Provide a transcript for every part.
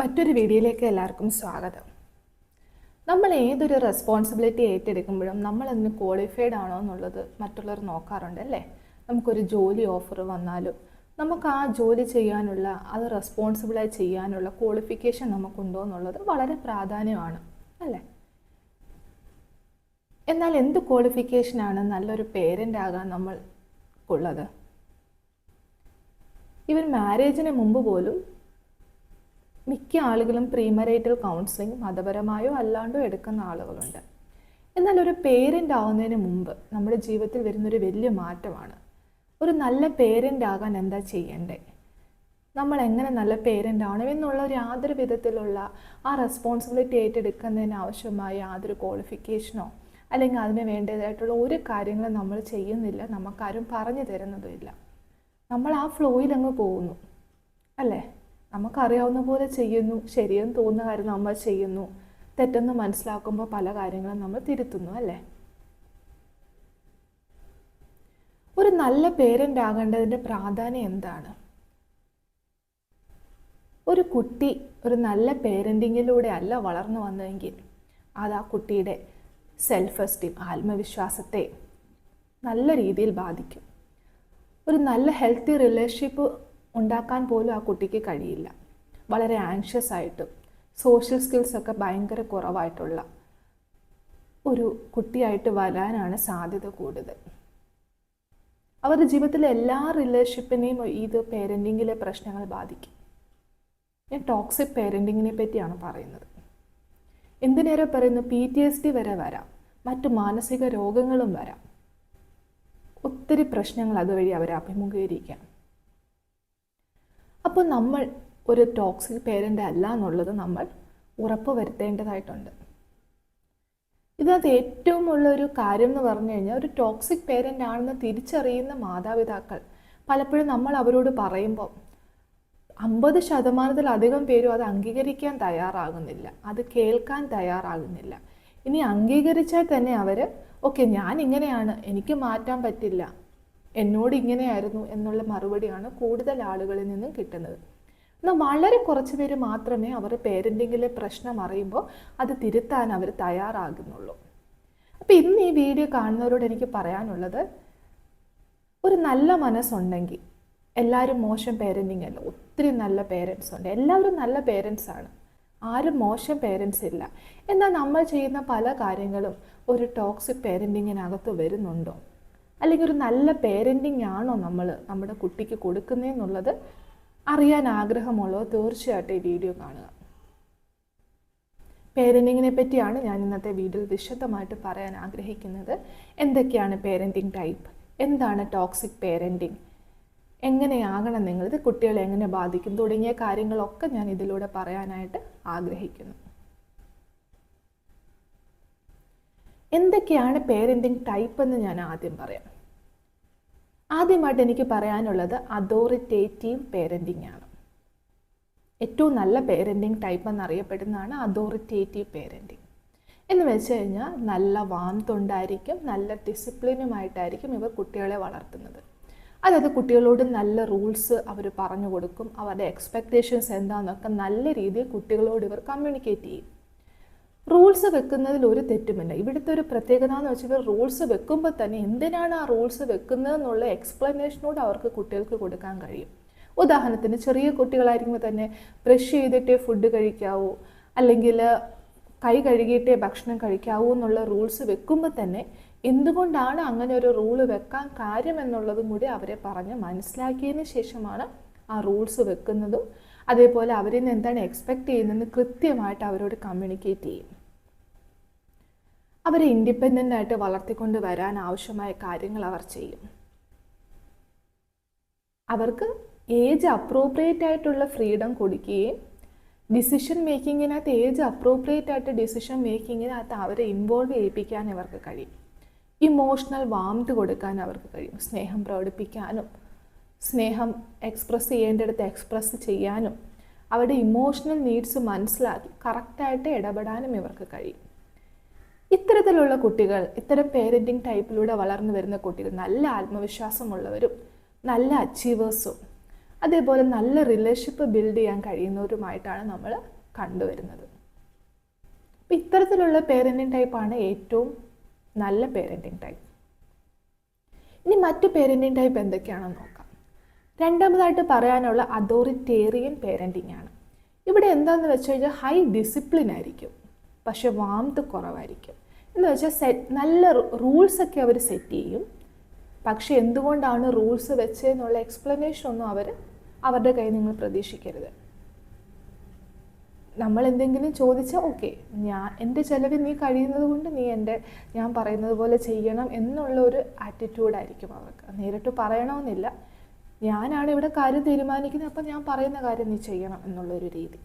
മറ്റൊരു വീഡിയോയിലേക്ക് എല്ലാവർക്കും സ്വാഗതം. നമ്മൾ ഏതൊരു റെസ്പോൺസിബിലിറ്റി ഏറ്റെടുക്കുമ്പോഴും നമ്മൾ അതിന് ക്വാളിഫൈഡ് ആണോ എന്നുള്ളത് മറ്റുള്ളവർ നോക്കാറുണ്ട് അല്ലേ? നമുക്കൊരു ജോലി ഓഫർ വന്നാലും നമുക്ക് ആ ജോലി ചെയ്യാനുള്ള അത് റെസ്പോൺസിബിളായി ചെയ്യാനുള്ള ക്വാളിഫിക്കേഷൻ നമുക്കുണ്ടോ എന്നുള്ളത് വളരെ പ്രാധാന്യമാണ് അല്ലേ? എന്നാൽ എന്ത് ക്വാളിഫിക്കേഷനാണ് നല്ലൊരു പേരന്റ് ആകാൻ നമ്മൾക്കുള്ളത്? ഇവൻ മാരേജിന് മുമ്പ് പോലും മിക്ക ആളുകളും പ്രീമറേറ്റൽ കൗൺസിലിംഗ് മതപരമായോ അല്ലാണ്ടോ എടുക്കുന്ന ആളുകളുണ്ട്. എന്നാൽ ഒരു പേരന്റ് ആവുന്നതിന് മുമ്പ് നമ്മുടെ ജീവിതത്തിൽ വരുന്നൊരു വലിയ മാറ്റമാണ്. ഒരു നല്ല പേരന്റ് ആകാൻ എന്താ ചെയ്യേണ്ടേ? നമ്മൾ എങ്ങനെ നല്ല പേരന്റ് ആവണം എന്നുള്ള യാതൊരു വിധത്തിലുള്ള ആ റെസ്പോൺസിബിലിറ്റി ഏറ്റെടുക്കുന്നതിന് ആവശ്യമായ യാതൊരു ക്വാളിഫിക്കേഷനോ അല്ലെങ്കിൽ അതിന് വേണ്ടതായിട്ടുള്ള ഒരു കാര്യങ്ങളും നമ്മൾ ചെയ്യുന്നില്ല. നമുക്കാരും പറഞ്ഞു തരുന്നതുമില്ല നമ്മൾ ആ ഫ്ലോയിൽ അങ്ങ് പോകുന്നു. അല്ലേ? നമുക്കറിയാവുന്ന പോലെ ചെയ്യുന്നു. ശരിയെന്ന് തോന്നുന്ന കാര്യം നമ്മൾ ചെയ്യുന്നു. തെറ്റെന്ന് മനസ്സിലാക്കുമ്പോൾ പല കാര്യങ്ങളും നമ്മൾ തിരുത്തുന്നു അല്ലേ? ഒരു നല്ല പേരന്റ് ആകേണ്ടതിന്റെ പ്രാധാന്യം എന്താണ്? ഒരു കുട്ടി ഒരു നല്ല പേരന്റിങ്ങിലൂടെ അല്ല വളർന്നു വന്നതെങ്കിൽ അത് ആ കുട്ടിയുടെ സെൽഫ് എസ്റ്റീം ആത്മവിശ്വാസത്തെ നല്ല രീതിയിൽ ബാധിക്കും. ഒരു നല്ല ഹെൽത്തി റിലേഷൻഷിപ്പ് ഉണ്ടാക്കാൻ പോലും ആ കുട്ടിക്ക് കഴിയില്ല. വളരെ ആൻഷ്യസ് ആയിട്ടും സോഷ്യൽ സ്കിൽസൊക്കെ ഭയങ്കര കുറവായിട്ടുള്ള ഒരു കുട്ടിയായിട്ട് വരാനാണ് സാധ്യത കൂടുതൽ. അവരുടെ ജീവിതത്തിലെ എല്ലാ റിലേഷൻഷിപ്പിനെയും ഇത് പേരന്റിങ്ങിലെ പ്രശ്നങ്ങൾ ബാധിക്കും. ഞാൻ ടോക്സിക് പേരന്റിങ്ങിനെ പറ്റിയാണ് പറയുന്നത്. എന്തിനേറെ പറയുന്നു? പി ടി എസ് ഡി വരെ വരാം. മറ്റു മാനസിക രോഗങ്ങളും വരാം. ഒത്തിരി പ്രശ്നങ്ങൾ അതുവഴി അവരെ അഭിമുഖീകരിക്കാം. അപ്പോൾ നമ്മൾ ഒരു ടോക്സിക് പേരന്റ് അല്ല എന്നുള്ളത് നമ്മൾ ഉറപ്പ് വരുത്തേണ്ടതായിട്ടുണ്ട്. ഇതിനകത്ത് ഏറ്റവും ഉള്ളൊരു കാര്യം എന്ന് പറഞ്ഞു കഴിഞ്ഞാൽ ഒരു ടോക്സിക് പേരന്റ് ആണെന്ന് തിരിച്ചറിയുന്ന മാതാപിതാക്കൾ പലപ്പോഴും നമ്മൾ അവരോട് പറയുമ്പോൾ അമ്പത് ശതമാനത്തിലധികം പേരും അത് അംഗീകരിക്കാൻ തയ്യാറാകുന്നില്ല അത് കേൾക്കാൻ തയ്യാറാകുന്നില്ല. ഇനി അംഗീകരിച്ചാൽ തന്നെ അവർ ഓക്കെ ഞാൻ ഇങ്ങനെയാണ് എനിക്ക് മാറ്റാൻ പറ്റില്ല എന്നോട് ഇങ്ങനെയായിരുന്നു എന്നുള്ള മറുപടിയാണ് കൂടുതൽ ആളുകളിൽ നിന്നും കിട്ടുന്നത്. എന്നാൽ വളരെ കുറച്ച് പേര് മാത്രമേ അവർ പേരന്റിങ്ങിലെ പ്രശ്നം അറിയുമ്പോൾ അത് തിരുത്താൻ അവർ തയ്യാറാകുന്നുള്ളൂ. അപ്പോൾ ഇന്ന് ഈ വീഡിയോ കാണുന്നവരോട് എനിക്ക് പറയാനുള്ളത് ഒരു നല്ല മനസ്സുണ്ടെങ്കിൽ എല്ലാവരും മോശം പേരന്റിങ് അല്ല ഒത്തിരി നല്ല പേരൻസ് ഉണ്ട്. എല്ലാവരും നല്ല പേരൻസ് ആണ്. ആരും മോശം പേരൻസ് ഇല്ല. എന്നാൽ നമ്മൾ ചെയ്യുന്ന പല കാര്യങ്ങളും ഒരു ടോക്സിക് പേരന്റിങ്ങിനകത്ത് വരുന്നുണ്ടോ? അല്ലെങ്കിൽ ഒരു നല്ല പേരന്റിങ് ആണോ നമ്മൾ നമ്മുടെ കുട്ടിക്ക് കൊടുക്കുന്നതെന്നുള്ളത് അറിയാൻ ആഗ്രഹമുള്ളോ തീർച്ചയായിട്ടും ഈ വീഡിയോ കാണുക. പേരന്റിങ്ങിനെ പറ്റിയാണ് ഞാൻ ഇന്നത്തെ വീഡിയോയിൽ വിശദമായിട്ട് പറയാൻ ആഗ്രഹിക്കുന്നത്. എന്തൊക്കെയാണ് പേരന്റിങ് ടൈപ്പ് എന്താണ് ടോക്സിക് പേരന്റിങ് എങ്ങനെയാകണം നിങ്ങളിത്? കുട്ടികളെ എങ്ങനെ ബാധിക്കും? തുടങ്ങിയ കാര്യങ്ങളൊക്കെ ഞാൻ ഇതിലൂടെ പറയാനായിട്ട് ആഗ്രഹിക്കുന്നു. എന്തൊക്കെയാണ് പേരന്റിങ് ടൈപ്പ് എന്ന് ഞാൻ ആദ്യം പറയാം. ആദ്യമായിട്ട് എനിക്ക് പറയാനുള്ളത് അതോറിറ്റേറ്റീവ് പേരന്റിംഗ് ആണ്. ഏറ്റവും നല്ല പേരന്റിങ് ടൈപ്പ് എന്നറിയപ്പെടുന്നതാണ് അതോറിറ്റേറ്റീവ് പേരന്റിങ് എന്ന് വെച്ച് കഴിഞ്ഞാൽ നല്ല വാന്തുണ്ടായിരിക്കും നല്ല ഡിസിപ്ലിനുമായിട്ടായിരിക്കും ഇവർ കുട്ടികളെ വളർത്തുന്നത്. അതായത് കുട്ടികളോട് നല്ല റൂൾസ് അവർ പറഞ്ഞു കൊടുക്കും അവരുടെ എക്സ്പെക്റ്റേഷൻസ് എന്താണെന്നൊക്കെ നല്ല രീതിയിൽ കുട്ടികളോട് ഇവർ കമ്മ്യൂണിക്കേറ്റ് ചെയ്യും. റൂൾസ് വെക്കുന്നതിൽ ഒരു തെറ്റുമില്ല. ഇവിടുത്തെ ഒരു പ്രത്യേകത എന്ന് വെച്ചാൽ റൂൾസ് വെക്കുമ്പോൾ തന്നെ എന്തിനാണ് ആ റൂൾസ് വെക്കുന്നത് എന്നുള്ള എക്സ്പ്ലനേഷനോട് അവർക്ക് കുട്ടികൾക്ക് കൊടുക്കാൻ കഴിയും. ഉദാഹരണത്തിന് ചെറിയ കുട്ടികളായിരിക്കുമ്പോൾ തന്നെ ബ്രഷ് ചെയ്തിട്ടേ ഫുഡ് കഴിക്കാവൂ അല്ലെങ്കിൽ കൈ കഴുകിയിട്ടേ ഭക്ഷണം കഴിക്കാവൂ എന്നുള്ള റൂൾസ് വെക്കുമ്പോൾ തന്നെ എന്തുകൊണ്ടാണ് അങ്ങനെ ഒരു റൂൾ വെക്കാൻ കാര്യം എന്നുള്ളതും കൂടി അവരെ പറഞ്ഞ് മനസ്സിലാക്കിയതിന് ശേഷമാണ് ആ റൂൾസ് വെക്കുന്നതും. അതേപോലെ അവരിൽ നിന്ന് എന്താണ് എക്സ്പെക്റ്റ് ചെയ്യുന്നതെന്ന് കൃത്യമായിട്ട് അവരോട് കമ്മ്യൂണിക്കേറ്റ് ചെയ്യും. അവരെ ഇൻഡിപെൻഡന്റ് ആയിട്ട് വളർത്തിക്കൊണ്ട് വരാൻ ആവശ്യമായ കാര്യങ്ങൾ അവർ ചെയ്യും. അവർക്ക് ഏജ് അപ്രോപ്രിയേറ്റ് ആയിട്ടുള്ള ഫ്രീഡം കൊടുക്കുകയും ഡിസിഷൻ മേക്കിങ്ങിനകത്ത് ഏജ് അപ്രോപ്രിയേറ്റ് ആയിട്ട് ഡിസിഷൻ മേക്കിങ്ങിനകത്ത് അവരെ ഇൻവോൾവ് ചെയ്യിപ്പിക്കാൻ ഇവർക്ക് കഴിയും. ഇമോഷണൽ വാംത് കൊടുക്കാൻ അവർക്ക് കഴിയും. സ്നേഹം പ്രകടിപ്പിക്കാനും സ്നേഹം എക്സ്പ്രസ് ചെയ്യേണ്ടിടത്ത് എക്സ്പ്രസ് ചെയ്യാനും അവരുടെ ഇമോഷണൽ നീഡ്സ് മനസ്സിലാക്കി കറക്റ്റായിട്ട് ഇടപെടാനും ഇവർക്ക് കഴിയും. ഇത്തരത്തിലുള്ള കുട്ടികൾ ഇത്തരം പേരന്റിങ് ടൈപ്പിലൂടെ വളർന്നു വരുന്ന കുട്ടികൾ നല്ല ആത്മവിശ്വാസമുള്ളവരും നല്ല അച്ചീവേഴ്സും അതേപോലെ നല്ല റിലേഷൻഷിപ്പ് ബിൽഡ് ചെയ്യാൻ കഴിയുന്നവരുമായിട്ടാണ് നമ്മൾ കണ്ടുവരുന്നത്. അപ്പം ഇത്തരത്തിലുള്ള പേരന്റിങ് ടൈപ്പാണ് ഏറ്റവും നല്ല പേരന്റിങ് ടൈപ്പ് ഇനി മറ്റു പേരന്റിങ് ടൈപ്പ് എന്തൊക്കെയാണെന്ന് നോക്കാം. രണ്ടാമതായിട്ട് പറയാനുള്ള അതോറിറ്റേറിയൻ പേരന്റിങ് ആണ്. ഇവിടെ എന്താണെന്ന് വെച്ച് കഴിഞ്ഞാൽ ഹൈ ഡിസിപ്ലിൻ ആയിരിക്കും. പക്ഷെ വാമത്ത് കുറവായിരിക്കും. എന്ന് വെച്ചാൽ സെറ്റ് നല്ല റൂൾസൊക്കെ അവർ സെറ്റ് ചെയ്യും. പക്ഷെ എന്തുകൊണ്ടാണ് റൂൾസ് വെച്ചതെന്നുള്ള എക്സ്പ്ലനേഷൻ ഒന്നും അവർ അവരുടെ കയ്യിൽ നിങ്ങൾ പ്രതീക്ഷിക്കരുത്. നമ്മൾ എന്തെങ്കിലും ചോദിച്ചാൽ ഓക്കെ ഞാൻ എന്റെ ചിലവിൽ നീ കഴിയുന്നത് കൊണ്ട് നീ എന്റെ ഞാൻ പറയുന്നത് പോലെ ചെയ്യണം എന്നുള്ള ഒരു ആറ്റിറ്റ്യൂഡായിരിക്കും അവർക്ക്. നേരിട്ട് പറയണമെന്നില്ല. ഞാനാണ് ഇവിടെ കാര്യം തീരുമാനിക്കുന്നത് അപ്പം ഞാൻ പറയുന്ന കാര്യം നീ ചെയ്യണം എന്നുള്ളൊരു രീതി.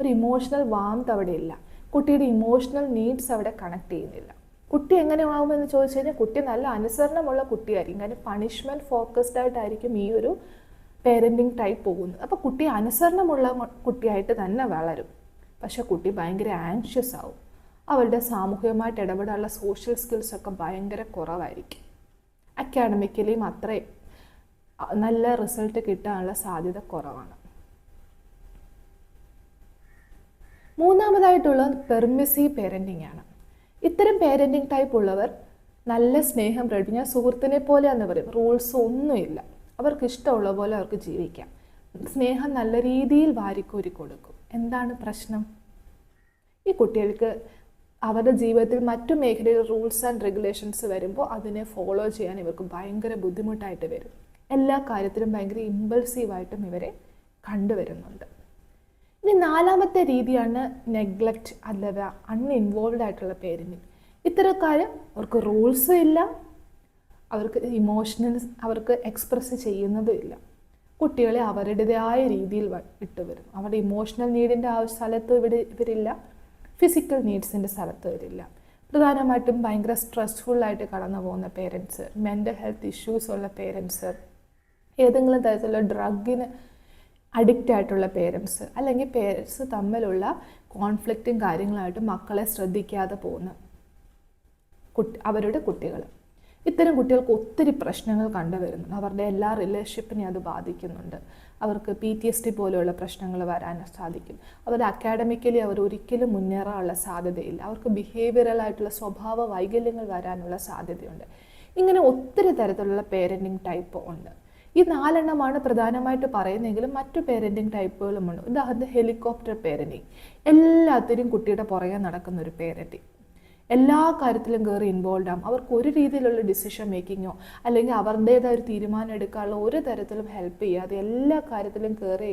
ഒരു ഇമോഷണൽ വാംത്ത് അവിടെ ഇല്ല. കുട്ടിയുടെ ഇമോഷണൽ നീഡ്സ് അവിടെ കണക്ട് ചെയ്യുന്നില്ല. കുട്ടി എങ്ങനെ ആകുമെന്ന് ചോദിച്ചു കഴിഞ്ഞാൽ കുട്ടി നല്ല അനുസരണമുള്ള കുട്ടിയായിരിക്കും. കാരണം പണിഷ്മെന്റ് ഫോക്കസ്ഡ് ആയിട്ടായിരിക്കും ഈ ഒരു പേരന്റിങ് ടൈപ്പ് പോകുന്നത്. അപ്പോൾ കുട്ടി അനുസരണമുള്ള കുട്ടിയായിട്ട് തന്നെ വളരും. പക്ഷെ കുട്ടി ഭയങ്കര ആൻഷ്യസ് ആവും. അവളുടെ സാമൂഹികമായിട്ട് ഇടപെടാനുള്ള സോഷ്യൽ സ്കിൽസ് ഒക്കെ ഭയങ്കര കുറവായിരിക്കും. അക്കാഡമിക്കലിയും അത്രയും നല്ല റിസൾട്ട് കിട്ടാനുള്ള സാധ്യത കുറവാണ്. മൂന്നാമതായിട്ടുള്ള പെർമിസീവ് പേരന്റിംഗ് ആണ്. ഇത്തരം പേരന്റിംഗ് ടൈപ്പ് ഉള്ളവർ നല്ല സ്നേഹം പ്രകടിപ്പിക്കും. ഞാൻ സുഹൃത്തിനെ പോലെയാന്ന് പറയും. റൂൾസ് ഒന്നുമില്ല. അവർക്ക് ഇഷ്ടമുള്ള പോലെ അവർക്ക് ജീവിക്കാം. സ്നേഹം നല്ല രീതിയിൽ വാരിക്കോരി കൊടുക്കും. എന്താണ് പ്രശ്നം? ഈ കുട്ടികൾക്ക് അവരുടെ ജീവിതത്തിൽ മറ്റു മേഖലയിൽ റൂൾസ് ആൻഡ് റെഗുലേഷൻസ് വരുമ്പോൾ അതിനെ ഫോളോ ചെയ്യാൻ ഇവർക്ക് ഭയങ്കര ബുദ്ധിമുട്ടായിട്ട് വരും. എല്ലാ കാര്യത്തിലും ഭയങ്കര ഇമ്പൾസീവായിട്ടും ഇവരെ കണ്ടുവരുന്നുണ്ട്. ഇനി നാലാമത്തെ രീതിയാണ് നെഗ്ലക്റ്റ് അഥവാ അൺഇൻവോൾവ് ആയിട്ടുള്ള പേരന്റിങ് ഇത്തരക്കാർ അവർക്ക് റൂൾസും ഇല്ല. അവർക്ക് ഇമോഷണൽ അവർക്ക് എക്സ്പ്രസ് ചെയ്യുന്നതും ഇല്ല. കുട്ടികളെ അവരുടേതായ രീതിയിൽ വിട്ടുവരും അവരുടെ ഇമോഷണൽ നീഡിന്റെ ആ സ്ഥലത്ത് ഇവിടെ ഇവരില്ല. ഫിസിക്കൽ നീഡ്സിന്റെ സ്ഥലത്ത് വരില്ല പ്രധാനമായിട്ടും ഭയങ്കര സ്ട്രെസ്ഫുള്ളായിട്ട് കടന്നു പോകുന്ന പേരൻസ് മെന്റൽ ഹെൽത്ത് ഇഷ്യൂസ് ഉള്ള പേരൻസ് ഏതെങ്കിലും തരത്തിലുള്ള ഡ്രഗിന് അഡിക്റ്റ് ആയിട്ടുള്ള പേരൻസ് അല്ലെങ്കിൽ പേരൻസ് തമ്മിലുള്ള കോൺഫ്ലിക്റ്റും കാര്യങ്ങളായിട്ട് മക്കളെ ശ്രദ്ധിക്കാതെ പോകുന്ന കുട്ടി അവരുടെ കുട്ടികൾ. ഇത്തരം കുട്ടികൾക്ക് ഒത്തിരി പ്രശ്നങ്ങൾ കണ്ടുവരുന്നു അവരുടെ എല്ലാ റിലേഷൻഷിപ്പിനെ അത് ബാധിക്കുന്നുണ്ട്. അവർക്ക് പി ടി എസ് ഡി പോലെയുള്ള പ്രശ്നങ്ങൾ വരാൻ സാധിക്കും. അവരുടെ അക്കാഡമിക്കലി അവർ ഒരിക്കലും മുന്നേറാനുള്ള സാധ്യതയില്ല. അവർക്ക് ബിഹേവിയറലായിട്ടുള്ള സ്വഭാവ വൈകല്യങ്ങൾ വരാനുള്ള സാധ്യതയുണ്ട്. ഇങ്ങനെ ഒത്തിരി തരത്തിലുള്ള പേരന്റിങ് ടൈപ്പ് ഉണ്ട്. ഈ നാലെണ്ണമാണ് പ്രധാനമായിട്ട് പറയുന്നതെങ്കിലും മറ്റു പേരന്റിങ് ടൈപ്പുകളുമുണ്ട് ഉദാഹരണത്തിന് ഹെലികോപ്റ്റർ പേരന്റിങ് എല്ലാത്തിനും കുട്ടിയുടെ പുറകെ നടക്കുന്ന ഒരു പേരന്റിങ് എല്ലാ കാര്യത്തിലും കയറി ഇൻവോൾവ് ആകും അവർക്ക് ഒരു രീതിയിലുള്ള ഡിസിഷൻ മേക്കിങ്ങോ അല്ലെങ്കിൽ അവരുടേതായ ഒരു തീരുമാനം എടുക്കാനുള്ള ഒരു തരത്തിലും ഹെൽപ്പ് ചെയ്യാതെ എല്ലാ കാര്യത്തിലും കയറി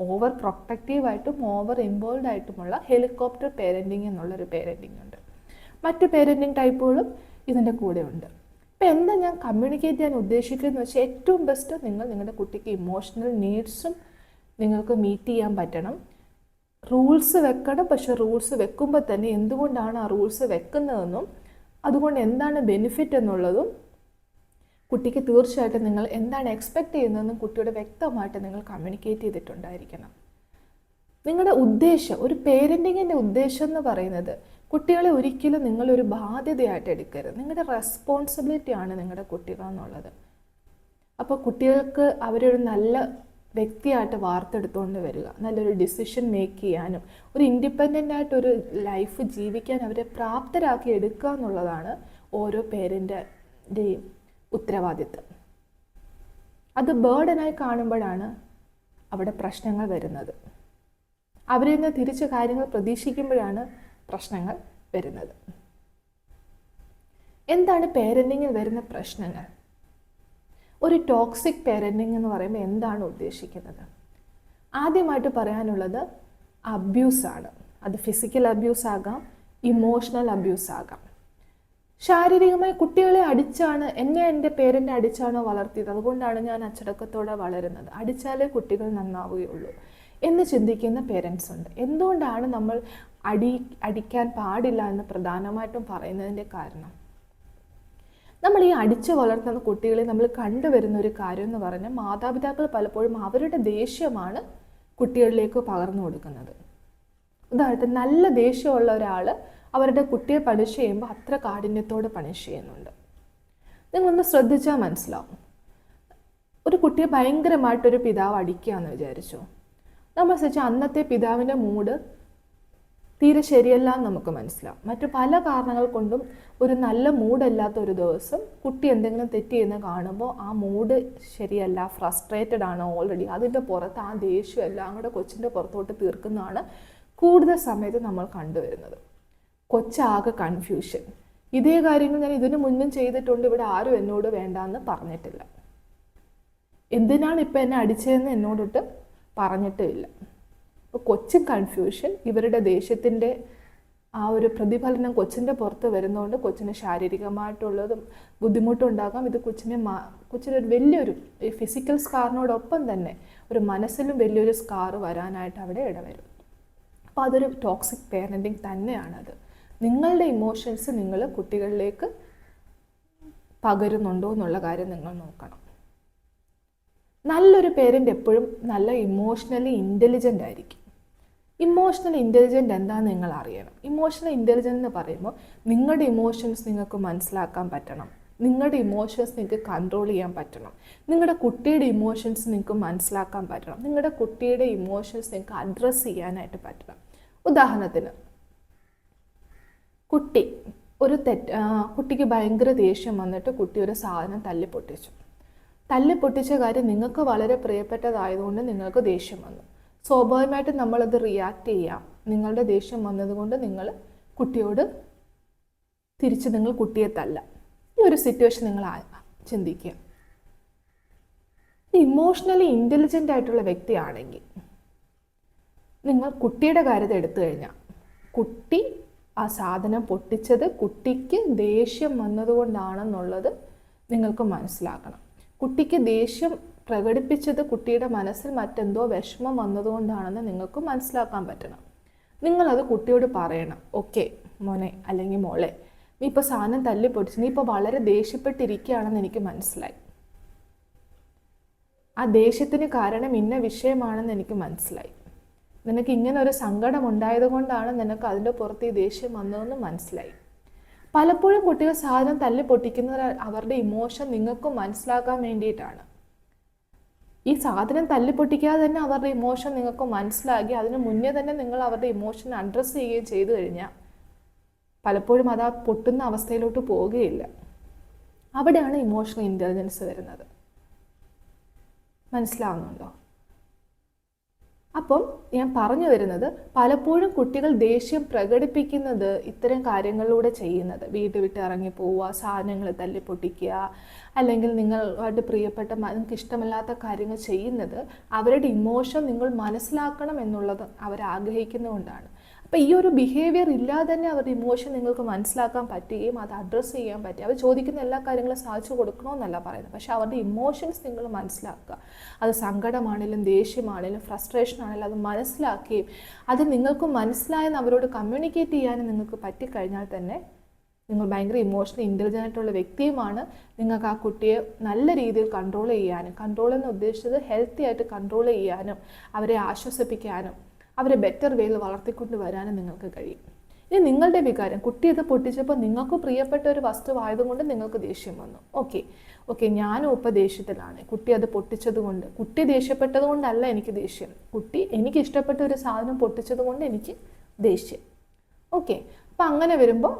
ഓവർ പ്രൊട്ടക്റ്റീവായിട്ടും ഓവർ ഇൻവോൾവ് ആയിട്ടുമുള്ള ഹെലികോപ്റ്റർ പേരന്റിങ് എന്നുള്ളൊരു പേരന്റിങ് ഉണ്ട്. മറ്റു പേരന്റിങ് ടൈപ്പുകളും ഇതിന്റെ കൂടെ ഉണ്ട് അപ്പോൾ എന്താ ഞാൻ കമ്മ്യൂണിക്കേറ്റ് ചെയ്യാൻ ഉദ്ദേശിക്കുന്നത് വെച്ചാൽ ഏറ്റവും ബെസ്റ്റ് നിങ്ങൾ നിങ്ങളുടെ കുട്ടിക്ക് ഇമോഷണൽ നീഡ്സും നിങ്ങൾക്ക് മീറ്റ് ചെയ്യാൻ പറ്റണം. റൂൾസ് വെക്കണം പക്ഷെ റൂൾസ് വെക്കുമ്പോൾ തന്നെ എന്തുകൊണ്ടാണ് ആ റൂൾസ് വെക്കുന്നതെന്നും അതുകൊണ്ട് എന്താണ് ബെനിഫിറ്റ് എന്നുള്ളതും കുട്ടിക്ക് തീർച്ചയായിട്ടും നിങ്ങൾ എന്താണ് എക്സ്പെക്റ്റ് ചെയ്യുന്നതെന്നും കുട്ടിയോട് വ്യക്തമായിട്ട് നിങ്ങൾ കമ്മ്യൂണിക്കേറ്റ് ചെയ്തിട്ടുണ്ടായിരിക്കണം. നിങ്ങളുടെ ഉദ്ദേശം ഒരു പേരന്റിങ്ങിന്റെ ഉദ്ദേശം എന്ന് പറയുന്നത് കുട്ടികളെ ഒരിക്കലും നിങ്ങളൊരു ബാധ്യതയായിട്ട് എടുക്കരുത്. നിങ്ങളുടെ റെസ്പോൺസിബിലിറ്റി ആണ് നിങ്ങളുടെ കുട്ടികൾ എന്നുള്ളത്. അപ്പോൾ കുട്ടികൾക്ക് അവരൊരു നല്ല വ്യക്തിയായിട്ട് വാർത്തെടുത്തുകൊണ്ട് വരിക. നല്ലൊരു ഡിസിഷൻ മേക്ക് ചെയ്യാനും ഒരു ഇൻഡിപെൻഡന്റ് ആയിട്ടൊരു ലൈഫ് ജീവിക്കാൻ അവരെ പ്രാപ്തരാക്കി എടുക്കുക എന്നുള്ളതാണ് ഓരോ പേരന്റിന്റെയും ഉത്തരവാദിത്തം. അത് ബേർഡനായി കാണുമ്പോഴാണ് അവിടെ പ്രശ്നങ്ങൾ വരുന്നത്. അവരിൽ നിന്ന് തിരിച്ച് കാര്യങ്ങൾ പ്രതീക്ഷിക്കുമ്പോഴാണ് പ്രശ്നങ്ങൾ വരുന്നത്. എന്താണ് പേരന്റിങ്ങിൽ വരുന്ന പ്രശ്നങ്ങൾ? ഒരു ടോക്സിക് പേരന്റിങ് എന്ന് പറയുമ്പോൾ എന്താണ് ഉദ്ദേശിക്കുന്നത്? ആദ്യമായിട്ട് പറയാനുള്ളത് അബ്യൂസാണ് അത് ഫിസിക്കൽ അബ്യൂസ് ആകാം ഇമോഷണൽ അബ്യൂസ് ആകാം. ശാരീരികമായി കുട്ടികളെ അടിച്ചാണ് എന്നെ എന്റെ പേരന്റെ അടിച്ചാണോ വളർത്തിയത്? അതുകൊണ്ടാണ് ഞാൻ അച്ചടക്കത്തോടെ വളരുന്നത്. അടിച്ചാലേ കുട്ടികൾ നന്നാവുകയുള്ളൂ. എന്ന് ചിന്തിക്കുന്ന പേരൻസ് ഉണ്ട്. എന്തുകൊണ്ടാണ് നമ്മൾ അടി അടിക്കാൻ പാടില്ല എന്ന് പ്രധാനമായിട്ടും പറയുന്നതിന്റെ കാരണം? നമ്മൾ ഈ അടിച്ചു വളർത്തുന്ന കുട്ടികളെ നമ്മൾ കണ്ടുവരുന്ന ഒരു കാര്യം എന്ന് പറഞ്ഞാൽ മാതാപിതാക്കൾ പലപ്പോഴും അവരുടെ ദേഷ്യമാണ് കുട്ടികളിലേക്ക് പകർന്നു കൊടുക്കുന്നത്. ഉദാഹരണത്തിന് നല്ല ദേഷ്യമുള്ള ഒരാൾ അവരുടെ കുട്ടിയെ പണിഷ് ചെയ്യുമ്പോൾ അത്ര കാഠിന്യത്തോടെ പണിഷ് ചെയ്യുന്നുണ്ട്. നിങ്ങളൊന്ന് ശ്രദ്ധിച്ചാൽ മനസ്സിലാവും. ഒരു കുട്ടിയെ ഭയങ്കരമായിട്ടൊരു പിതാവ് അടിക്കുകയെന്ന് വിചാരിച്ചു? നമ്മൾ വെച്ചാൽ അന്നത്തെ പിതാവിന്റെ മൂഡ് തീരെ ശരിയല്ല എന്ന് നമുക്ക് മനസ്സിലാവും. മറ്റു പല കാരണങ്ങൾ കൊണ്ടും ഒരു നല്ല മൂഡല്ലാത്ത ഒരു ദിവസം കുട്ടി എന്തെങ്കിലും തെറ്റ് ചെയ്യുന്ന കാണുമ്പോൾ ആ മൂഡ് ശരിയല്ല ഫ്രസ്ട്രേറ്റഡ് ആണ് ഓൾറെഡി അതിന്റെ പുറത്ത് ആ ദേഷ്യം എല്ലാം കൊച്ചിന്റെ പുറത്തോട്ട് തീർക്കുന്നതാണ് കൂടുതൽ സമയത്ത് നമ്മൾ കണ്ടുവരുന്നത്. കൊച്ചാകെ കൺഫ്യൂഷൻ ഇതേ കാര്യങ്ങൾ ഞാൻ ഇതിനു മുന്നും ചെയ്തിട്ടുണ്ട്. ഇവിടെ ആരും എന്നോട് വേണ്ടാന്ന് പറഞ്ഞിട്ടില്ല. എന്തിനാണ് ഇപ്പം എന്നെ അടിച്ചതെന്ന് എന്നോടൊട്ട് പറഞ്ഞിട്ടുമില്ല അപ്പോൾ കൊച്ചിൻ കൺഫ്യൂഷൻ ഇവരുടെ ദേഷ്യത്തിന്റെ ആ ഒരു പ്രതിഫലനം കൊച്ചിന്റെ പുറത്ത് വരുന്നതുകൊണ്ട് കൊച്ചിന് ശാരീരികമായിട്ടുള്ളതും ബുദ്ധിമുട്ടുണ്ടാകാം. ഇത് കൊച്ചിനെ മാ കൊച്ചിനൊരു വലിയൊരു ഈ ഫിസിക്കൽ സ്കാറിനോടൊപ്പം തന്നെ ഒരു മനസ്സിലും വലിയൊരു സ്കാർ വരാനായിട്ട് അവിടെ ഇടവരും. അപ്പോൾ അതൊരു ടോക്സിക് പേരന്റിങ് തന്നെയാണത്. നിങ്ങളുടെ ഇമോഷൻസ് നിങ്ങൾ കുട്ടികളിലേക്ക് പകരുന്നുണ്ടോ എന്നുള്ള കാര്യം നിങ്ങൾ നോക്കണം. നല്ലൊരു പേരന്റ് എപ്പോഴും നല്ല ഇമോഷണലി ഇന്റലിജന്റ് ആയിരിക്കും. ഇമോഷണൽ ഇന്റലിജന്റ് എന്താണെന്ന് നിങ്ങൾ അറിയണം. ഇമോഷണൽ ഇന്റലിജന്റ് എന്ന് പറയുമ്പോൾ നിങ്ങളുടെ ഇമോഷൻസ് നിങ്ങൾക്ക് മനസ്സിലാക്കാൻ പറ്റണം. നിങ്ങളുടെ ഇമോഷൻസ് നിങ്ങൾക്ക് കൺട്രോൾ ചെയ്യാൻ പറ്റണം. നിങ്ങളുടെ കുട്ടിയുടെ ഇമോഷൻസ് നിങ്ങൾക്ക് മനസ്സിലാക്കാൻ പറ്റണം. നിങ്ങളുടെ കുട്ടിയുടെ ഇമോഷൻസ് നിങ്ങൾക്ക് അഡ്രസ്സ് ചെയ്യാനായിട്ട് പറ്റണം. ഉദാഹരണത്തിന് കുട്ടി ഒരു തെറ്റ് കുട്ടിക്ക് ഭയങ്കര ദേഷ്യം വന്നിട്ട് കുട്ടി ഒരു സാധനം തല്ലി പൊട്ടിച്ചു തല്ലി പൊട്ടിച്ച കാര്യം നിങ്ങൾക്ക് വളരെ പ്രിയപ്പെട്ടതായതുകൊണ്ട് നിങ്ങൾക്ക് ദേഷ്യം വന്നു. സ്വാഭാവികമായിട്ടും നമ്മളത് റിയാക്ട് ചെയ്യാം. നിങ്ങളുടെ ദേഷ്യം വന്നതുകൊണ്ട് നിങ്ങൾ കുട്ടിയോട് തിരിച്ച് നിങ്ങൾ കുട്ടിയെ തല്ല. ഈ ഒരു സിറ്റുവേഷൻ നിങ്ങൾ ചിന്തിക്കുക. ഇമോഷണലി ഇന്റലിജന്റ് ആയിട്ടുള്ള വ്യക്തിയാണെങ്കിൽ നിങ്ങൾ കുട്ടിയുടെ കാര്യത്തെ എടുത്തു കഴിഞ്ഞാൽ കുട്ടി ആ സാധനം പൊട്ടിച്ചത് കുട്ടിക്ക് ദേഷ്യം വന്നതുകൊണ്ടാണെന്നുള്ളത് നിങ്ങൾക്ക് മനസ്സിലാക്കണം. കുട്ടിക്ക് ദേഷ്യം പ്രകടിപ്പിച്ചത് കുട്ടിയുടെ മനസ്സിൽ മറ്റെന്തോ വിഷമം വന്നതുകൊണ്ടാണെന്ന് നിങ്ങൾക്ക് മനസ്സിലാക്കാൻ പറ്റണം. നിങ്ങളത് കുട്ടിയോട് പറയണം. ഓക്കെ മോനെ അല്ലെങ്കിൽ മോളെ നീ ഇപ്പോൾ സാധനം തല്ലി പൊട്ടിച്ച് നീ ഇപ്പോൾ വളരെ ദേഷ്യപ്പെട്ടിരിക്കുകയാണെന്ന് എനിക്ക് മനസ്സിലായി. ആ ദേഷ്യത്തിന് കാരണം ഇന്ന വിഷയമാണെന്ന് എനിക്ക് മനസ്സിലായി. നിനക്ക് ഇങ്ങനെ ഒരു സങ്കടം ഉണ്ടായത് കൊണ്ടാണ് നിനക്ക് അതിന്റെ പുറത്ത് ഈ ദേഷ്യം വന്നതെന്ന് മനസ്സിലായി. പലപ്പോഴും കുട്ടികൾ സാധനം തല്ലി പൊട്ടിക്കുന്നത് അവരുടെ ഇമോഷൻ നിങ്ങൾക്ക് മനസ്സിലാക്കാൻ വേണ്ടിയിട്ടാണ്. ഈ സാധനം തല്ലി പൊട്ടിക്കാതെ തന്നെ അവരുടെ ഇമോഷൻ നിങ്ങൾക്ക് മനസ്സിലാക്കി അതിന് മുന്നേ തന്നെ നിങ്ങൾ അവരുടെ ഇമോഷൻ അഡ്രസ്സ് ചെയ്യുകയും ചെയ്തു കഴിഞ്ഞാൽ പലപ്പോഴും അത് ആ പൊട്ടുന്ന അവസ്ഥയിലോട്ട് പോവുകയില്ല. അവിടെയാണ് ഇമോഷണൽ ഇന്റലിജൻസ് വരുന്നത്. മനസ്സിലാവുന്നുണ്ടോ? അപ്പം ഞാൻ പറഞ്ഞു വരുന്നത് പലപ്പോഴും കുട്ടികൾ ദേഷ്യം പ്രകടിപ്പിക്കുന്നത് ഇത്തരം കാര്യങ്ങളിലൂടെ ചെയ്യുന്നത്. വീട് വിട്ട് ഇറങ്ങി പോവുക സാധനങ്ങൾ തല്ലി പൊട്ടിക്കുക അല്ലെങ്കിൽ നിങ്ങളുമായിട്ട് പ്രിയപ്പെട്ട നിങ്ങൾക്ക് ഇഷ്ടമില്ലാത്ത കാര്യങ്ങൾ ചെയ്യുന്നത് അവരുടെ ഇമോഷൻ നിങ്ങൾ മനസ്സിലാക്കണം എന്നുള്ളത് അവർ ആഗ്രഹിക്കുന്നതുകൊണ്ടാണ് അപ്പോൾ ഈ ഒരു ബിഹേവിയർ ഇല്ലാതെ തന്നെ അവരുടെ ഇമോഷൻ നിങ്ങൾക്ക് മനസ്സിലാക്കാൻ പറ്റുകയും അത് അഡ്രസ്സ് ചെയ്യാൻ പറ്റുക അവർ ചോദിക്കുന്ന എല്ലാ കാര്യങ്ങളും സാധിച്ചു കൊടുക്കണമെന്നല്ല പറയുന്നത്. പക്ഷേ അവരുടെ ഇമോഷൻസ് നിങ്ങൾ മനസ്സിലാക്കുക. അത് സങ്കടമാണെങ്കിലും ദേഷ്യമാണെങ്കിലും ഫ്രസ്ട്രേഷൻ ആണെങ്കിലും അത് മനസ്സിലാക്കുകയും അത് നിങ്ങൾക്ക് മനസ്സിലായെന്ന് അവരോട് കമ്മ്യൂണിക്കേറ്റ് ചെയ്യാനും നിങ്ങൾക്ക് പറ്റിക്കഴിഞ്ഞാൽ തന്നെ നിങ്ങൾ ഭയങ്കര ഇമോഷണൽ ഇന്റലിജന്റ് ആയിട്ടുള്ള വ്യക്തിയുമാണ്. നിങ്ങൾക്ക് ആ കുട്ടിയെ നല്ല രീതിയിൽ കൺട്രോൾ ചെയ്യാനും കൺട്രോൾ എന്ന് ഉദ്ദേശിച്ചത് ഹെൽത്തി ആയിട്ട് കൺട്രോൾ ചെയ്യാനും അവരെ ആശ്വസിപ്പിക്കാനും അവരെ ബെറ്റർ വേയിൽ വളർത്തിക്കൊണ്ട് വരാനും നിങ്ങൾക്ക് കഴിയും. ഇനി നിങ്ങളുടെ വികാരം കുട്ടി ഇത് പൊട്ടിച്ചപ്പോൾ നിങ്ങൾക്ക് പ്രിയപ്പെട്ട ഒരു വസ്തു വസ്തുവായതുകൊണ്ട് നിങ്ങൾക്ക് ദേഷ്യം വന്നു. ഓക്കെ ഓക്കെ ഞാനും ഇപ്പം ദേഷ്യത്തിലാണ് കുട്ടി അത് പൊട്ടിച്ചത് കൊണ്ട്. കുട്ടി ദേഷ്യപ്പെട്ടത് കൊണ്ടല്ല എനിക്ക് ദേഷ്യം. കുട്ടി എനിക്ക് ഇഷ്ടപ്പെട്ട ഒരു സാധനം പൊട്ടിച്ചത് കൊണ്ട് എനിക്ക് ദേഷ്യം. ഓക്കെ അപ്പം അങ്ങനെ വരുമ്പോൾ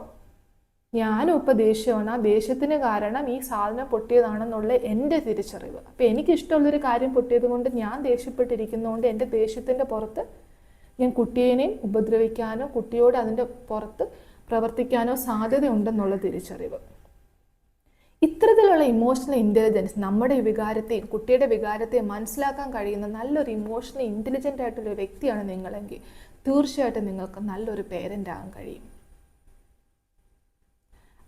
ഞാനും ഇപ്പം ദേഷ്യമാണ് ആ ദേഷ്യത്തിന് കാരണം ഈ സാധനം പൊട്ടിയതാണെന്നുള്ള എന്റെ തിരിച്ചറിവ്. അപ്പോൾ എനിക്കിഷ്ടമുള്ളൊരു കാര്യം പൊട്ടിയത് കൊണ്ട് ഞാൻ ദേഷ്യപ്പെട്ടിരിക്കുന്നതുകൊണ്ട് എന്റെ ദേഷ്യത്തിന്റെ പുറത്ത് ഞാൻ കുട്ടിയേനെയും ഉപദ്രവിക്കാനോ കുട്ടിയോട് അതിന്റെ പുറത്ത് പ്രവർത്തിക്കാനോ സാധ്യതയുണ്ടെന്നുള്ള തിരിച്ചറിവ്. ഇത്തരത്തിലുള്ള ഇമോഷണൽ ഇന്റലിജൻസ് നമ്മുടെ വികാരത്തെയും കുട്ടിയുടെ വികാരത്തെയും മനസ്സിലാക്കാൻ കഴിയുന്ന നല്ലൊരു ഇമോഷണൽ ഇന്റലിജന്റ് ആയിട്ടുള്ള വ്യക്തിയാണ് നിങ്ങളെങ്കിൽ തീർച്ചയായിട്ടും നിങ്ങൾക്ക് നല്ലൊരു പേരന്റ് ആകാൻ കഴിയും.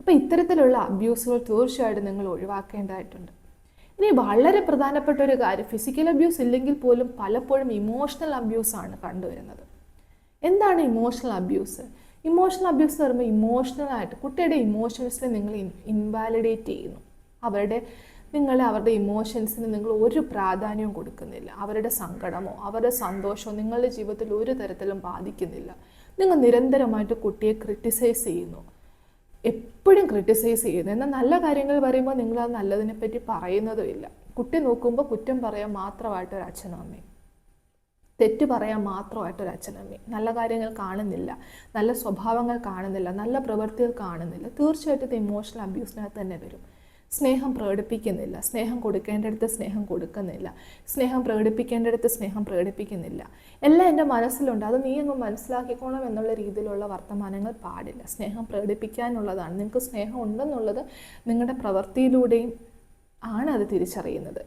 അപ്പോൾ ഇത്തരത്തിലുള്ള അബ്യൂസുകൾ തീർച്ചയായിട്ടും നിങ്ങൾ ഒഴിവാക്കേണ്ടതായിട്ടുണ്ട്. ഇനി വളരെ പ്രധാനപ്പെട്ട ഒരു കാര്യം ഫിസിക്കൽ അബ്യൂസ് ഇല്ലെങ്കിൽ പോലും പലപ്പോഴും ഇമോഷണൽ അബ്യൂസാണ് കണ്ടുവരുന്നത്. എന്താണ് ഇമോഷണൽ അബ്യൂസ് ഇമോഷണൽ അബ്യൂസ് എന്ന് പറയുമ്പോൾ ഇമോഷണലായിട്ട് കുട്ടിയുടെ ഇമോഷൻസിനെ നിങ്ങൾ ഇൻവാലിഡേറ്റ് ചെയ്യുന്നു. അവരുടെ നിങ്ങൾ അവരുടെ ഇമോഷൻസിന് നിങ്ങൾ ഒരു പ്രാധാന്യവും കൊടുക്കുന്നില്ല. അവരുടെ സങ്കടമോ അവരുടെ സന്തോഷമോ നിങ്ങളുടെ ജീവിതത്തിൽ ഒരു തരത്തിലും ബാധിക്കുന്നില്ല. നിങ്ങൾ നിരന്തരമായിട്ട് കുട്ടിയെ ക്രിട്ടിസൈസ് ചെയ്യുന്നു. എപ്പോഴും ക്രിട്ടിസൈസ് ചെയ്യുന്നത് എന്നാൽ നല്ല കാര്യങ്ങൾ പറയുമ്പോൾ നിങ്ങൾ അത് നല്ലതിനെ പറ്റി പറയുന്നതുമില്ല. കുട്ടി നോക്കുമ്പോൾ കുറ്റം പറയാൻ മാത്രമായിട്ട് ഒരു അച്ഛനും അമ്മയും. തെറ്റ് പറയാൻ മാത്രമായിട്ട് ഒരു അച്ഛനമ്മയും നല്ല കാര്യങ്ങൾ കാണുന്നില്ല. നല്ല സ്വഭാവങ്ങൾ കാണുന്നില്ല. നല്ല പ്രവൃത്തികൾ കാണുന്നില്ല. തീർച്ചയായിട്ടും ഇത് ഇമോഷണൽ അബ്യൂസിനകത്ത് തന്നെ വരും. സ്നേഹം പ്രകടിപ്പിക്കുന്നില്ല. സ്നേഹം കൊടുക്കേണ്ടടുത്ത് സ്നേഹം കൊടുക്കുന്നില്ല. സ്നേഹം പ്രകടിപ്പിക്കേണ്ടടുത്ത് സ്നേഹം പ്രകടിപ്പിക്കുന്നില്ല. എല്ലാം എന്റെ മനസ്സിലുണ്ട്. അത് നീ അങ്ങ് മനസ്സിലാക്കിക്കോണം എന്നുള്ള രീതിയിലുള്ള വർത്തമാനങ്ങൾ പാടില്ല. സ്നേഹം പ്രകടിപ്പിക്കാനുള്ളതാണ്. നിങ്ങൾക്ക് സ്നേഹം ഉണ്ടെന്നുള്ളത് നിങ്ങളുടെ പ്രവൃത്തിയിലൂടെയും ആണ് അത് തിരിച്ചറിയുന്നത്.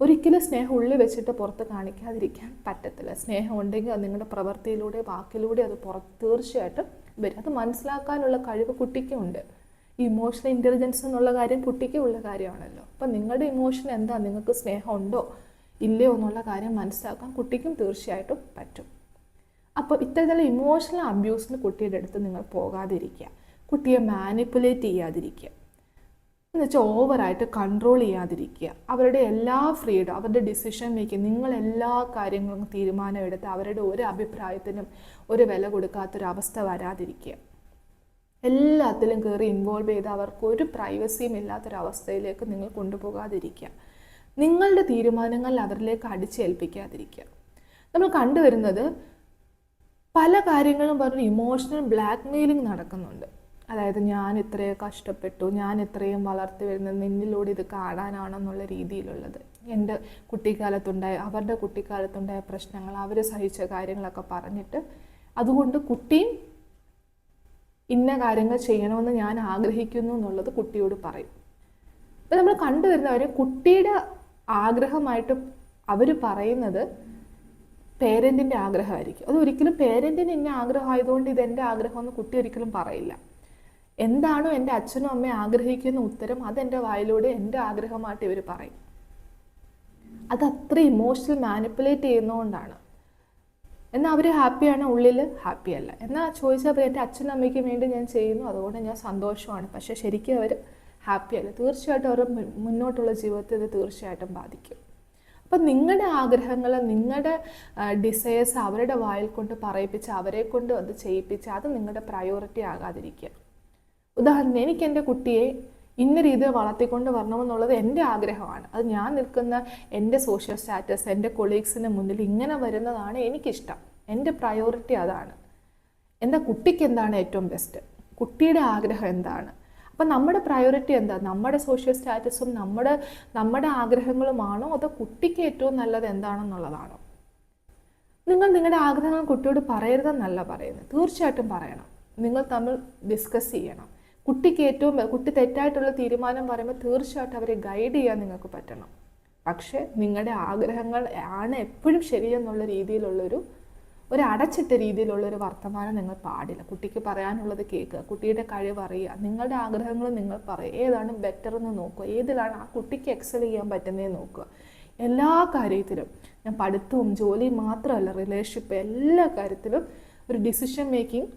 ഒരിക്കലും സ്നേഹം ഉള്ളിൽ വെച്ചിട്ട് പുറത്ത് കാണിക്കാതിരിക്കാൻ പറ്റത്തില്ല. സ്നേഹം ഉണ്ടെങ്കിൽ അത് നിങ്ങളുടെ പ്രവൃത്തിയിലൂടെ വാക്കിലൂടെ അത് പുറത്ത് തീർച്ചയായിട്ടും വരും. അത് മനസ്സിലാക്കാനുള്ള കഴിവ് കുട്ടിക്കുണ്ട്. ഇമോഷണൽ ഇന്റലിജൻസ് എന്നുള്ള കാര്യം കുട്ടിക്ക് ഉള്ള കാര്യമാണല്ലോ. അപ്പം നിങ്ങളുടെ ഇമോഷൻ എന്താ? നിങ്ങൾക്ക് സ്നേഹമുണ്ടോ? ഇല്ലയോ എന്നുള്ള കാര്യം മനസ്സിലാക്കാൻ കുട്ടിക്കും തീർച്ചയായിട്ടും പറ്റും. അപ്പോൾ ഇത്തരത്തിലുള്ള ഇമോഷണൽ അബ്യൂസിന് കുട്ടിയുടെ അടുത്ത് നിങ്ങൾ പോകാതിരിക്കുക. കുട്ടിയെ മാനിപ്പുലേറ്റ് ചെയ്യാതിരിക്കുക. എന്ന് വെച്ചാൽ ഓവറായിട്ട് കൺട്രോൾ ചെയ്യാതിരിക്കുക. അവരുടെ എല്ലാ ഫ്രീഡം അവരുടെ ഡിസിഷൻ മേക്കിംഗ് നിങ്ങൾ എല്ലാ കാര്യങ്ങളും തീരുമാനമെടുത്ത് അവരുടെ ഒരു അഭിപ്രായത്തിനും ഒരു വില കൊടുക്കാത്തൊരവസ്ഥ വരാതിരിക്കുക. എല്ലാത്തിലും കയറി ഇൻവോൾവ് ചെയ്ത് അവർക്ക് ഒരു പ്രൈവസിയും ഇല്ലാത്തൊരവസ്ഥയിലേക്ക് നിങ്ങൾ കൊണ്ടുപോകാതിരിക്കുക. നിങ്ങളുടെ തീരുമാനങ്ങൾ അവരിലേക്ക് അടിച്ചേൽപ്പിക്കാതിരിക്കുക. നമ്മൾ കണ്ടുവരുന്നത് പല കാര്യങ്ങളും പറഞ്ഞ് ഇമോഷണൽ ബ്ലാക്ക് മെയിലിംഗ് നടക്കുന്നുണ്ട്. അതായത് ഞാൻ ഇത്രയും കഷ്ടപ്പെട്ടു ഞാൻ ഇത്രയും വളർത്തി വരുന്നത് നിന്നിലൂടെ ഇത് കാണാനാണെന്നുള്ള രീതിയിലുള്ളത്. എന്റെ കുട്ടിക്കാലത്തുണ്ടായ അവരുടെ കുട്ടിക്കാലത്തുണ്ടായ പ്രശ്നങ്ങൾ അവർ സഹിച്ച കാര്യങ്ങളൊക്കെ പറഞ്ഞിട്ട് അതുകൊണ്ട് കുട്ടിയും ഇന്ന കാര്യങ്ങൾ ചെയ്യണമെന്ന് ഞാൻ ആഗ്രഹിക്കുന്നു എന്നുള്ളത് കുട്ടിയോട് പറയും. ഇപ്പം നമ്മൾ കണ്ടുവരുന്നവർ കുട്ടിയുടെ ആഗ്രഹമായിട്ട് അവർ പറയുന്നത് പേരന്റിന്റെ ആഗ്രഹമായിരിക്കും. അത് ഒരിക്കലും പേരന്റിന് ഇന്ന ആഗ്രഹമായതുകൊണ്ട് ഇതെന്റെ ആഗ്രഹമെന്ന് കുട്ടി ഒരിക്കലും പറയില്ല. എന്താണോ എന്റെ അച്ഛനും അമ്മയും ആഗ്രഹിക്കുന്ന ഉത്തരം അതെന്റെ വായിലൂടെ എന്റെ ആഗ്രഹമായിട്ട് ഇവർ പറയും. അത് അത്ര ഇമോഷണൽ മാനിപ്പുലേറ്റ് ചെയ്യുന്നതുകൊണ്ടാണ്. എന്നാൽ അവർ ഹാപ്പിയാണ് ഉള്ളിൽ ഹാപ്പി അല്ല എന്നാൽ ചോദിച്ചാൽ അവർ എന്റെ അച്ഛനും അമ്മയ്ക്കും വേണ്ടി ഞാൻ ചെയ്യുന്നു അതുകൊണ്ട് ഞാൻ സന്തോഷമാണ്. പക്ഷേ ശരിക്കും അവർ ഹാപ്പി അല്ല തീർച്ചയായിട്ടും അവരുടെ മുന്നോട്ടുള്ള ജീവിതത്തെ ഇത് തീർച്ചയായിട്ടും ബാധിക്കും. അപ്പം നിങ്ങളുടെ ആഗ്രഹങ്ങൾ നിങ്ങളുടെ ഡിസയേഴ്സ് അവരുടെ വായിൽ കൊണ്ട് പറയിപ്പിച്ച് അവരെ കൊണ്ട് അത് ചെയ്യിപ്പിച്ച് അത് നിങ്ങളുടെ പ്രയോറിറ്റി ആകാതിരിക്കുക. ഉദാഹരണത്തിന് എനിക്ക് എന്റെ കുട്ടിയെ ഇന്ന രീതിയിൽ വളർത്തിക്കൊണ്ട് വരണമെന്നുള്ളത് എന്റെ ആഗ്രഹമാണ്. അത് ഞാൻ നിൽക്കുന്ന എന്റെ സോഷ്യൽ സ്റ്റാറ്റസ് എന്റെ കൊളീഗ്സിന് മുന്നിൽ ഇങ്ങനെ വരുന്നതാണ് എനിക്കിഷ്ടം. എന്റെ പ്രയോറിറ്റി അതാണ്. എന്താ കുട്ടിക്ക് എന്താണ് ഏറ്റവും ബെസ്റ്റ് കുട്ടിയുടെ ആഗ്രഹം എന്താണ്? അപ്പം നമ്മുടെ പ്രയോറിറ്റി എന്താ? നമ്മുടെ സോഷ്യൽ സ്റ്റാറ്റസും നമ്മുടെ നമ്മുടെ ആഗ്രഹങ്ങളുമാണോ അതോ കുട്ടിക്ക് ഏറ്റവും നല്ലത് എന്താണെന്നുള്ളതാണോ? നിങ്ങൾ നിങ്ങളുടെ ആഗ്രഹങ്ങൾ കുട്ടിയോട് പറയരുതെന്നല്ല പറയുന്നത്. തീർച്ചയായിട്ടും പറയണം. നിങ്ങൾ തമ്മിൽ ഡിസ്കസ് ചെയ്യണം. കുട്ടിക്ക് ഏറ്റവും കുട്ടി തെറ്റായിട്ടുള്ള തീരുമാനം പറയുമ്പോൾ തീർച്ചയായിട്ടും അവരെ ഗൈഡ് ചെയ്യാൻ നിങ്ങൾക്ക് പറ്റണം. പക്ഷേ നിങ്ങളുടെ ആഗ്രഹങ്ങൾ ആണ് എപ്പോഴും ശരിയെന്നുള്ള രീതിയിലുള്ളൊരു ഒരു അടച്ചിട്ട രീതിയിലുള്ളൊരു വർത്തമാനം നിങ്ങൾ പാടില്ല. കുട്ടിക്ക് പറയാനുള്ളത് കേൾക്കുക കുട്ടിയുടെ കഴിവ് അറിയുക നിങ്ങളുടെ ആഗ്രഹങ്ങൾ നിങ്ങൾ പറയുക ഏതാണ് ബെറ്റർ എന്ന് നോക്കുക ഏതിലാണ് ആ കുട്ടിക്ക് എക്സൽ ചെയ്യാൻ പറ്റുന്നതെന്ന് നോക്കുക. എല്ലാ കാര്യത്തിലും ഞാൻ പഠിത്തവും ജോലിയും മാത്രമല്ല റിലേഷൻഷിപ്പ് എല്ലാ കാര്യത്തിലും ഒരു ഡിസിഷൻ മേക്കിംഗ്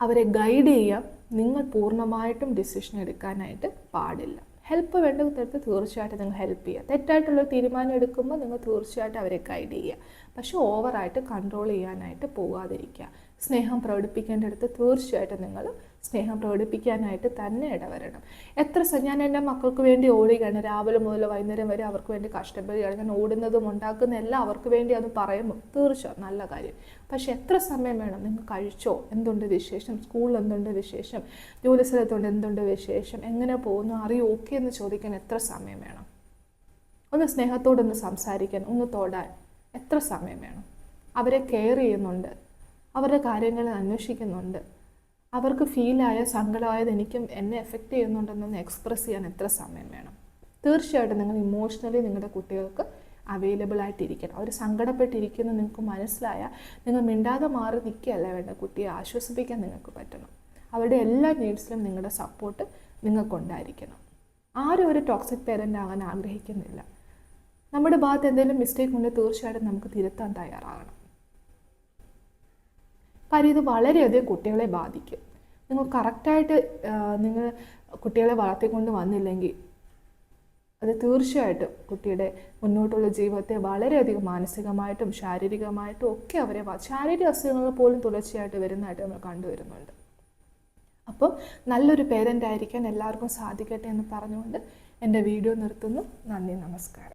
അവരെ ഗൈഡ് ചെയ്യാൻ നിങ്ങൾ പൂർണമായിട്ടും ഡിസിഷൻ എടുക്കാനായിട്ട് പാടില്ല. ഹെൽപ്പ് വേണ്ട തരത്തിൽ തീർച്ചയായിട്ടും നിങ്ങൾ ഹെൽപ്പ് ചെയ്യുക. തെറ്റായിട്ടുള്ള തീരുമാനം എടുക്കുമ്പോൾ നിങ്ങൾ തീർച്ചയായിട്ടും അവരെ ഗൈഡ് ചെയ്യുക. പക്ഷേ ഓവറായിട്ട് കൺട്രോൾ ചെയ്യാനായിട്ട് പോകാതിരിക്കുക. സ്നേഹം പ്രകടിപ്പിക്കേണ്ടടുത്ത് തീർച്ചയായിട്ടും നിങ്ങൾ സ്നേഹം പ്രകടിപ്പിക്കാനായിട്ട് തന്നെ ഇടവരണം. എത്ര ഞാൻ എന്റെ മക്കൾക്ക് വേണ്ടി ഓടുകയാണ്. രാവിലെ മുതൽ വൈകുന്നേരം വരെ അവർക്ക് വേണ്ടി കഷ്ടപ്പെടുകയാണ് ഞാൻ ഓടുന്നതും ഉണ്ടാക്കുന്ന എല്ലാം അവർക്ക് വേണ്ടി അത് പറയുമ്പോൾ തീർച്ചയായും നല്ല കാര്യം. പക്ഷെ എത്ര സമയം വേണം? നിങ്ങൾ കഴിച്ചോ? എന്തുണ്ട് വിശേഷം? സ്കൂളിൽ എന്തുണ്ട് വിശേഷം? ജോലി സ്ഥലത്തുണ്ട് എന്തുണ്ട് വിശേഷം? എങ്ങനെ പോകുന്നു? അറിയോ? ഓക്കെ എന്ന് ചോദിക്കാൻ എത്ര സമയം വേണം? ഒന്ന് സ്നേഹത്തോടൊന്ന് സംസാരിക്കാൻ ഒന്ന് തൊടാൻ എത്ര സമയം വേണം? അവരെ കെയർ ചെയ്യുന്നുണ്ട്. അവരുടെ കാര്യങ്ങൾ അന്വേഷിക്കുന്നുണ്ട്. അവർക്ക് ഫീലായ സങ്കടമായത് എനിക്കും എന്നെ എഫക്റ്റ് ചെയ്യുന്നുണ്ടെന്നൊന്ന് എക്സ്പ്രസ് ചെയ്യാൻ എത്ര സമയം വേണം? തീർച്ചയായിട്ടും നിങ്ങൾ ഇമോഷണലി നിങ്ങളുടെ കുട്ടികൾക്ക് അവൈലബിൾ ആയിട്ടിരിക്കണം. അവർ സങ്കടപ്പെട്ടിരിക്കുന്നു നിങ്ങൾക്ക് മനസ്സിലായ നിങ്ങൾ മിണ്ടാതെ മാറി നിൽക്കുകയല്ല വേണ്ട കുട്ടിയെ ആശ്വസിപ്പിക്കാൻ നിങ്ങൾക്ക് പറ്റണം. അവരുടെ എല്ലാ നീഡ്സിലും നിങ്ങളുടെ സപ്പോർട്ട് നിങ്ങൾക്കുണ്ടായിരിക്കണം. ആരും ഒരു ടോക്സിക് പേരന്റ് ആകാൻ ആഗ്രഹിക്കുന്നില്ല. നമ്മുടെ ഭാഗത്ത് എന്തെങ്കിലും മിസ്റ്റേക്ക് ഉണ്ടെങ്കിൽ തീർച്ചയായിട്ടും നമുക്ക് തിരുത്താൻ തയ്യാറാകണം. കാര്യം ഇത് വളരെയധികം കുട്ടികളെ ബാധിക്കും. നിങ്ങൾ കറക്റ്റായിട്ട് നിങ്ങൾ കുട്ടികളെ വളർത്തിക്കൊണ്ട് വന്നില്ലെങ്കിൽ അത് തീർച്ചയായിട്ടും കുട്ടിയുടെ മുന്നോട്ടുള്ള ജീവിതത്തെ വളരെയധികം മാനസികമായിട്ടും ശാരീരികമായിട്ടും ഒക്കെ അവരെ ശാരീരിക അസുഖങ്ങൾ പോലും തുടർച്ചയായിട്ട് വരുന്നതായിട്ട് നമ്മൾ കണ്ടുവരുന്നുണ്ട് അപ്പോൾ നല്ലൊരു പേരന്റ് ആയിരിക്കാൻ എല്ലാവർക്കും സാധിക്കട്ടെ എന്ന് പറഞ്ഞുകൊണ്ട് എന്റെ വീഡിയോ നിർത്തുന്നു. നന്ദി നമസ്കാരം.